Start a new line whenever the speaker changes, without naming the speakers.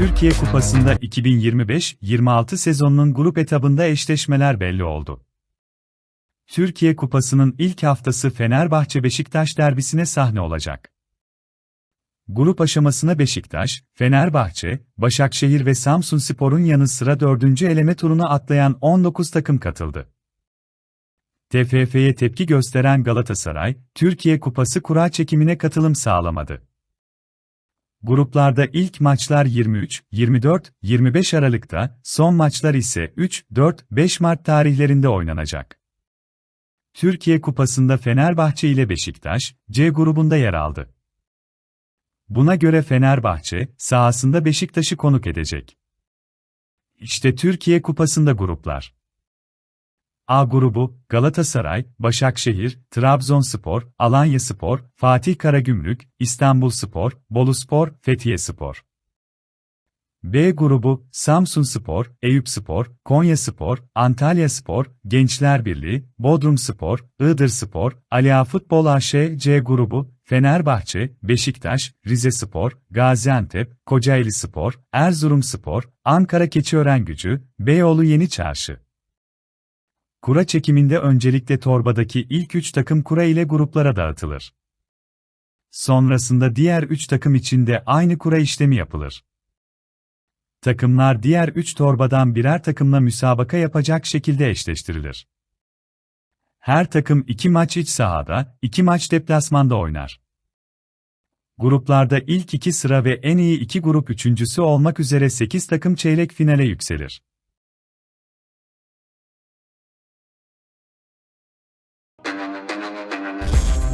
Türkiye Kupası'nda 2025-26 sezonunun grup etabında eşleşmeler belli oldu. Türkiye Kupası'nın ilk haftası Fenerbahçe-Beşiktaş derbisine sahne olacak. Grup aşamasına Beşiktaş, Fenerbahçe, Başakşehir ve Samsunspor'un yanı sıra 4. eleme turuna atlayan 19 takım katıldı. TFF'ye tepki gösteren Galatasaray, Türkiye Kupası kura çekimine katılım sağlamadı. Gruplarda ilk maçlar 23, 24, 25 Aralık'ta, son maçlar ise 3, 4, 5 Mart tarihlerinde oynanacak. Türkiye Kupası'nda Fenerbahçe ile Beşiktaş, C grubunda yer aldı. Buna göre Fenerbahçe, sahasında Beşiktaş'ı konuk edecek. İşte Türkiye Kupası'nda gruplar. A grubu, Galatasaray, Başakşehir, Trabzonspor, Alanyaspor, Fatih Karagümrük, İstanbulspor, Boluspor, Fethiyeспor. B grubu, Samsunspor, Eyüpspor, Konyaspor, Antalyaspor, Gençler Birliği, Bodrumspor, Iğdırspor, Aliağa Futbol AŞ C grubu, Fenerbahçe, Beşiktaş, Rizespor, Gaziantep, Kocaelispor, Erzurumspor, Ankara Keçiörengücü, Beyoğlu Yeni Çarşı. Kura çekiminde öncelikle torbadaki ilk 3 takım kura ile gruplara dağıtılır. Sonrasında diğer 3 takım için de aynı kura işlemi yapılır. Takımlar diğer 3 torbadan birer takımla müsabaka yapacak şekilde eşleştirilir. Her takım 2 maç iç sahada, 2 maç deplasmanda oynar. Gruplarda ilk 2 sıra ve en iyi 2 grup üçüncüsü olmak üzere 8 takım çeyrek finale yükselir. thank you